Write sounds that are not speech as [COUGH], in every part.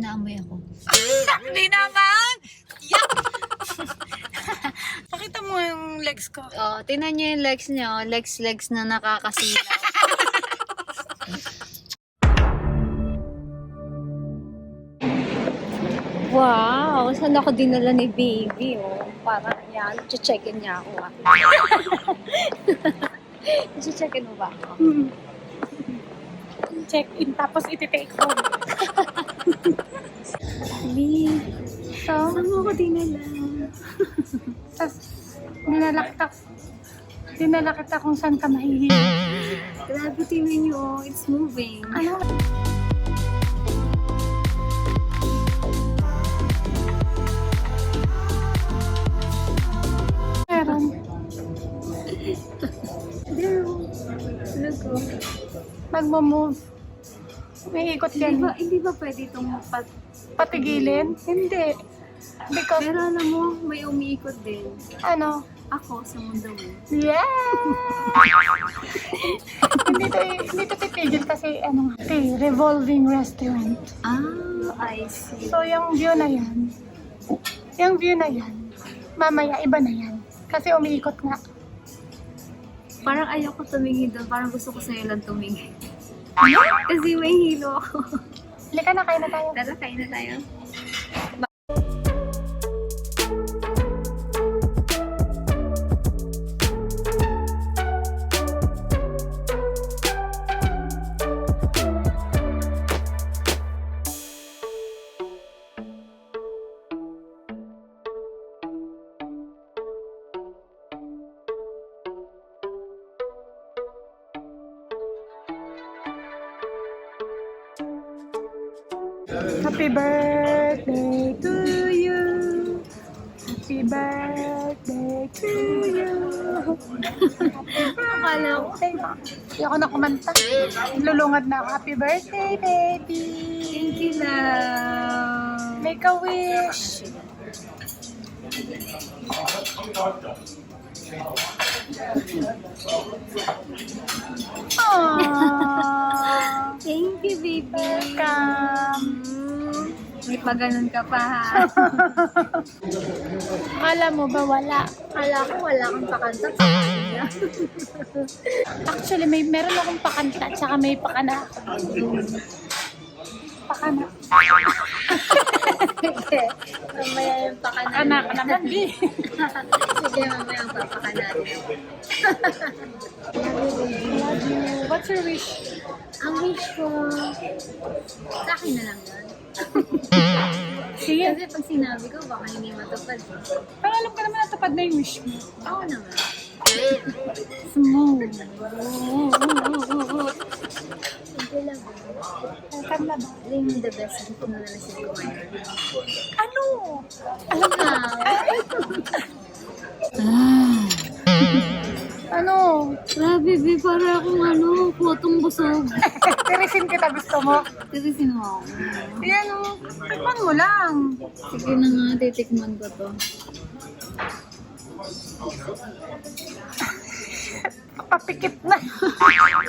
naamoy ako. [LAUGHS] Hindi naman! Yuck! [LAUGHS] Pakita mo yung legs ko. Oh, tingnan niyo yung legs niya. Oh. Legs, legs na nakakasilaw. [LAUGHS] wow! Saan ako dinala ni baby, oh. Parang yan. Che-checkin niya ako, ah. Che-checkin mo ba ako? Check in tapos iti-take home. Lee, So, saan mo ako dinala? [LAUGHS] tas, dinala kita, dinala kita kung saan ka mahihilig. Grabe, tingnan niyo, oh. It's moving. Ano? Meron. Look, oh. Nagmo-move. May ikot Hindi yan. ba, hindi ba pwede itong pat... Patigilin? Hindi. Because, Pero alam mo, may umiikot din. ano, Ako sa mundo mo. Yeah! hindi to, hindi to titigil kasi ano, okay, revolving restaurant. Ah, I see. So yung view na yan, yung view na yan, mamaya iba na yan. Kasi umiikot nga. Parang ayoko tumingin doon. Parang gusto ko sa'yo lang tumingin. Kasi may hilo ako. Halika na, kain na tayo. Tara, kain na tayo. Happy birthday to you. Happy birthday to you. Akala ko. Hindi ako na kumanta. Lulungad na ako. Happy birthday, baby. Thank you, love. Make a wish. Aww. Thank you, baby. Welcome. May paganon ka pa, ha? [LAUGHS] Akala mo ba wala? Akala ko wala kang pakanta. [LAUGHS] Actually, may meron akong pakanta at saka may pakana. Pakana. Mamaya yung pakana. Ka naman, di. Sige, mamaya ang papakana. Love you. What's your wish? Ang wish ko, sa akin na lang yan. [LAUGHS] Sige. Kasi pag sinabi ko, baka hindi matupad. Pero alam ko naman natupad na yung wish mo. Ako naman. Smooth. Sige lang. Na ba? Mo the best gift na sila kumain. Ano? Alam na. [LAUGHS] Grabe, be, para akong ano, putong busog. [LAUGHS] Tirisin kita gusto mo? Kasi sino ako? Yan o. Tikman mo lang. Sige na nga, titikman ko to. [LAUGHS] Papikit na.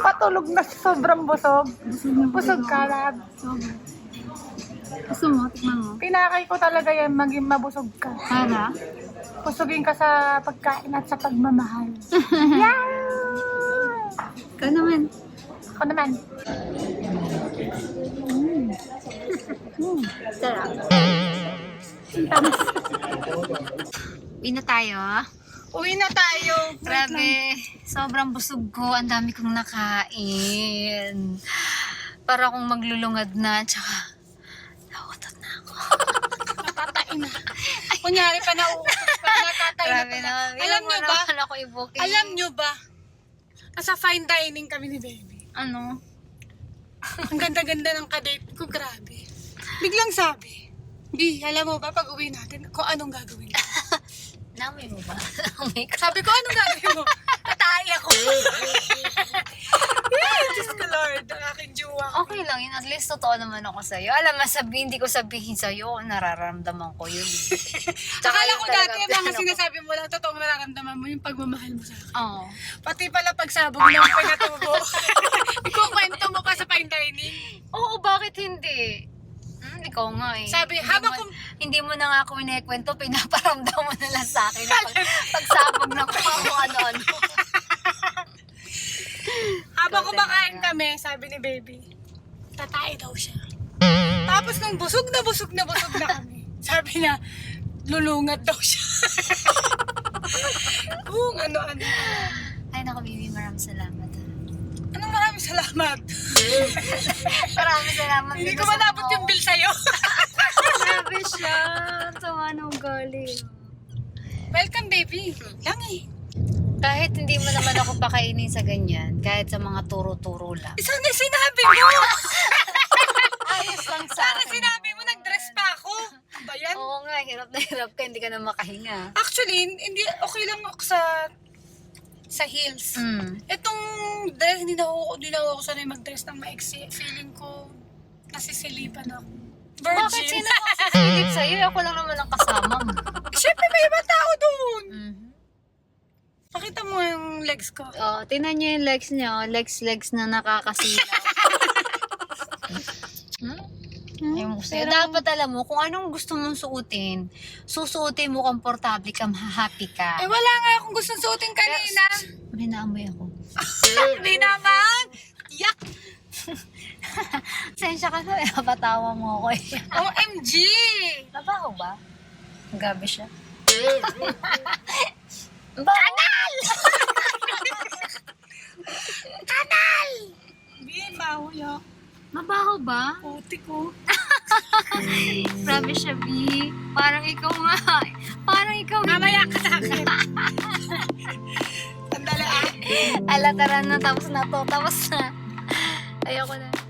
Patulog na sobrang busog. Busog ka, lab. Sobra. Gusto mo, tikman mo. Pinakay ko talaga yan maging mabusog ka. Para? Pusugin ka sa pagkain at sa pagmamahal. [LAUGHS] yeah! Ikaw naman. Ako naman. Sarap. Uwi na tayo. Uwi na tayo. Grabe, sobrang busog ko. Ang dami kong nakain. Para akong maglulungad na. Tsaka, nautot na ako. Natatain na. Kunyari pa nauutot pa. Natatay na pala. na. Alam nyo ba? Alam nyo ba? Nasa fine dining kami ni baby. Ano? Ang ganda-ganda ng kadate ko. Grabe. Biglang sabi, Bi, alam mo ba pag uwi natin kung anong gagawin ko? [LAUGHS] Namoy mo ba? [LAUGHS] Sabi ko, anong gagawin mo? [LAUGHS] Tatay ako. Yeah, Diyos ko Lord, ang aking jowa. Okay lang yun. At least totoo naman ako sa'yo. Alam mo, sabi, hindi ko sabihin sa'yo. Nararamdaman ko yun. [LAUGHS] Tsaka Akala ko dati, ang mga [LAUGHS] ko. sinasabi mo lang, totoong nararamdaman mo yung pagmamahal mo sa akin. Oo. Pati pala pagsabog ng [LAUGHS] pinatubo. Ikukwento mo pa sa fine dining. Oo, bakit hindi? Hmm, hindi ikaw nga eh. Sabi, Hindi habang mo- kum- Hindi mo na nga ako inekwento, pinaparamdam mo na lang sa akin. na Pag, pagsabog na kung ako ano-ano. Habang kumakain kami, sabi ni baby, tatay daw siya. Tapos nung busog na busog na busog na kami, [LAUGHS] sabi niya, lulungat daw siya. [LAUGHS] Kung ano-ano. Ay, naku, baby, maraming salamat. ah. Anong maraming salamat. [LAUGHS] Maraming salamat. Hindi ko manabot yung bill sa'yo. Grabe siya. Tama nung galing. Welcome, baby. Lang eh. Kahit hindi mo naman ako pakainin sa ganyan, kahit sa mga turo-turo lang. Eh, Sana sinabi mo. [LAUGHS] Ayos lang sa Sana akin. sinabi mo, nag-dress pa ako. Ba yan? Oo nga, hirap na hirap ka, hindi ka na makahinga. Actually, hindi okay lang ako sa sa heels. Mm. Itong dress, hindi na ako, hindi na ako sanay mag-dress ng maiksi. Feeling ko, nasisilipan ako. Virgin. Bakit sino ang sisilip sa'yo? Ako lang naman ang kasama mo. [LAUGHS] Siyempre, may ibang tao doon. Mhm. Pakita mo yung legs ko. Oh, tingnan niyo yung legs niya. Oh. Legs, legs na nakakasilaw. [LAUGHS] hmm? Ko sa'yo. Dapat alam mo, kung anong gusto mong suotin, susuotin mo komportable ka, happy ka. Eh, wala nga akong gustong suotin kanina. May naamoy ako. [LAUGHS] Hindi naman. Yak! [LAUGHS] Sensya ka na, napatawa mo ako eh. OMG! Nabaho ba? Gabi siya. Ko. [LAUGHS] Grabe siya, B. Parang ikaw nga. Parang ikaw Mamaya ka sa akin. [LAUGHS] Sandali ah. Ala, tara na. Tapos na to. Tapos na. Ayoko na.